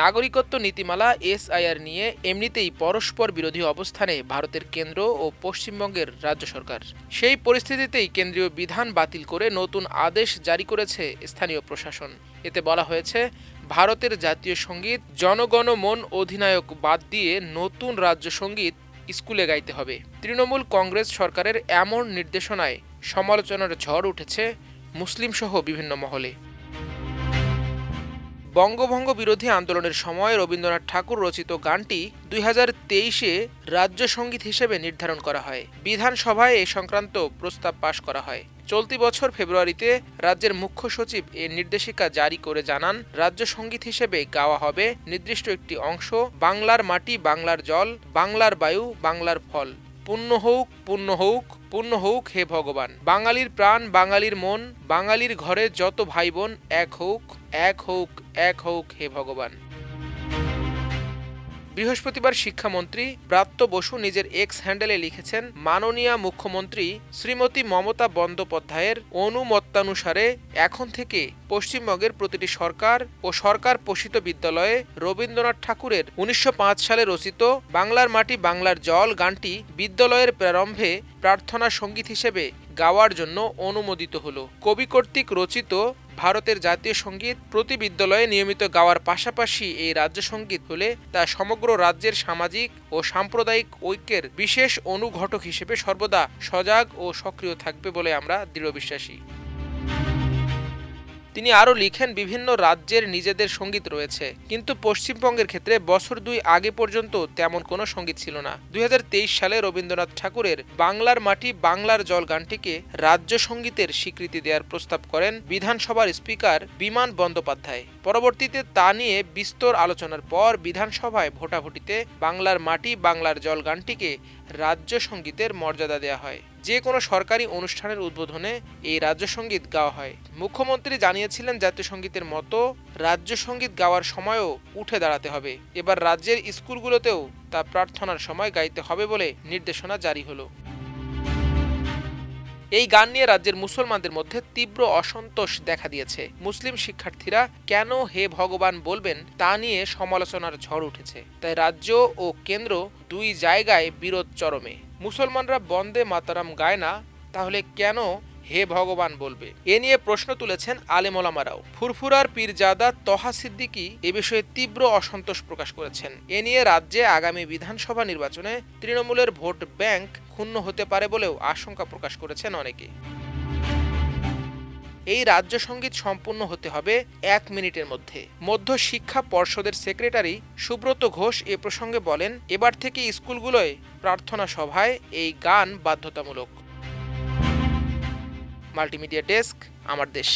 নাগরিকত্ব নীতিমালা এসআইআর নিয়ে এমনিতেই পরস্পর বিরোধী অবস্থানে ভারতের কেন্দ্র ও পশ্চিমবঙ্গের রাজ্য সরকার। সেই পরিস্থিতিতেই কেন্দ্রীয় বিধান বাতিল করে নতুন আদেশ জারি করেছে স্থানীয় প্রশাসন। এতে বলা হয়েছে, ভারতের জাতীয় সংগীত জনগণ মন অধিনায়ক বাদ দিয়ে নতুন রাজ্য সংগীত স্কুলে গাইতে হবে। তৃণমূল কংগ্রেস সরকারের এমন নির্দেশনায় সমালোচনার ঝড় উঠেছে মুসলিম সহ বিভিন্ন মহলে। বঙ্গভঙ্গ বিরোধী আন্দোলনের সময় রবীন্দ্রনাথ ঠাকুর রচিত গানটি দুই হাজার তেইশে রাজ্য সংগীত হিসেবে নির্ধারণ করা হয়। বিধানসভায় এ সংক্রান্ত প্রস্তাব পাশ করা হয়। চলতি বছর ফেব্রুয়ারিতে রাজ্যের মুখ্য সচিব এ নির্দেশিকা জারি করে জানান, রাজ্য সংগীত হিসেবে গাওয়া হবে নির্দিষ্ট একটি অংশ, বাংলার মাটি, বাংলার জল, বাংলার বায়ু, বাংলার ফল। পুণ্য হোক পুণ্য হোক পুণ্য হোক হে ভগবান। বাঙালির প্রাণ, বাঙালির মন, বাঙালির ঘরে যত ভাই বোন, এক হোক এক হোক এক হোক হে ভগবান। বৃহস্পতিবার শিক্ষামন্ত্রী ব্রাত্য বসু নিজের এক্স হ্যান্ডেলে লিখেছেন, মাননীয় মুখ্যমন্ত্রী শ্রীমতী মমতা বন্দ্যোপাধ্যায়ের অনুমত্তানুসারে এখন থেকে পশ্চিমবঙ্গের প্রতিটি সরকার ও সরকার পোষিত বিদ্যালয়ে রবীন্দ্রনাথ ঠাকুরের উনিশশো পাঁচ সালে রচিত বাংলার মাটি বাংলার জল গানটি বিদ্যালয়ের প্রারম্ভে প্রার্থনা সংগীত হিসেবে গাওয়ার জন্য অনুমোদিত হল। কবি কর্তৃক রচিত ভারতের জাতীয় সংগীত প্রতি বিদ্যালয়ে নিয়মিত গাওয়ার পাশাপাশি এই রাজ্য সংগীত হলে তা সমগ্র রাজ্যের সামাজিক ও সাম্প্রদায়িক ঐক্যের বিশেষ অনুঘটক হিসেবে সর্বদা সজাগ ও সক্রিয় থাকবে বলে আমরা দৃঢ় বিশ্বাসী। তিনি আরও লিখেন, বিভিন্ন রাজ্যের নিজেদের সংগীত রয়েছে। কিন্তু পশ্চিমবঙ্গের ক্ষেত্রে বছর দুই আগে পর্যন্ত তেমন কোনো সংগীত ছিল না। দুই হাজার তেইশ সালে রবীন্দ্রনাথ ঠাকুরের বাংলার মাটি, বাংলার জল গানটিকে রাজ্য সঙ্গীতের স্বীকৃতি দেওয়ার প্রস্তাব করেন বিধানসভার স্পিকার বিমান বন্দ্যোপাধ্যায়। পরবর্তীতে তা নিয়ে বিস্তর আলোচনার পর বিধানসভায় ভোটাভুটিতে বাংলার মাটি, বাংলার জল গানটিকে রাজ্য সঙ্গীতের মর্যাদা দেওয়া হয়। যে কোনো সরকারি অনুষ্ঠানের উদ্বোধনে এই রাজ্য সংগীত গাওয়া হয়। মুখ্যমন্ত্রী জানিয়েছিলেন জাতীয় সঙ্গীতের মতো রাজ্য সংগীত গাওয়ার সময়ও উঠে দাঁড়াতে হবে। এবার রাজ্যের স্কুলগুলোতেও তা প্রার্থনার সময় গাইতে হবে বলে নির্দেশনা জারি হলো। এই গান নিয়ে রাজ্যের মুসলমানদের মধ্যে তীব্র অসন্তোষ দেখা দিয়েছে। মুসলিম শিক্ষার্থীরা কেন হে ভগবান বলবেন তা নিয়ে সমালোচনার ঝড় উঠেছে। তাই রাজ্য ও কেন্দ্র দুই জায়গায় বিরোধ চরমে। মুসলমানরা বন্দে মাতারাম গায় না, তাহলে কেন হে ভগবান বলবে? এ নিয়ে প্রশ্ন তুলেছেন আলেমলামারাও। ফুরফুরার পীরজাদা তহা সিদ্দিকি এ বিষয়ে তীব্র অসন্তোষ প্রকাশ করেছেন। এ নিয়ে রাজ্যে আগামী বিধানসভা নির্বাচনে তৃণমূলের ভোট ব্যাংক ক্ষুণ্ণ হতে পারে বলেও আশঙ্কা প্রকাশ করেছেন অনেকে। এই রাজ্য সংগীত সম্পূর্ণ হতে হবে এক মিনিটের মধ্যে। মধ্য শিক্ষা পর্ষদের সেক্রেটারি সুব্রত ঘোষ এ প্রসঙ্গে বলেন, এবার থেকে স্কুলগুলোয় প্রার্থনা সভায় এই গান বাধ্যতামূলক। মাল্টিমিডিয়া ডেস্ক, আমার দেশ।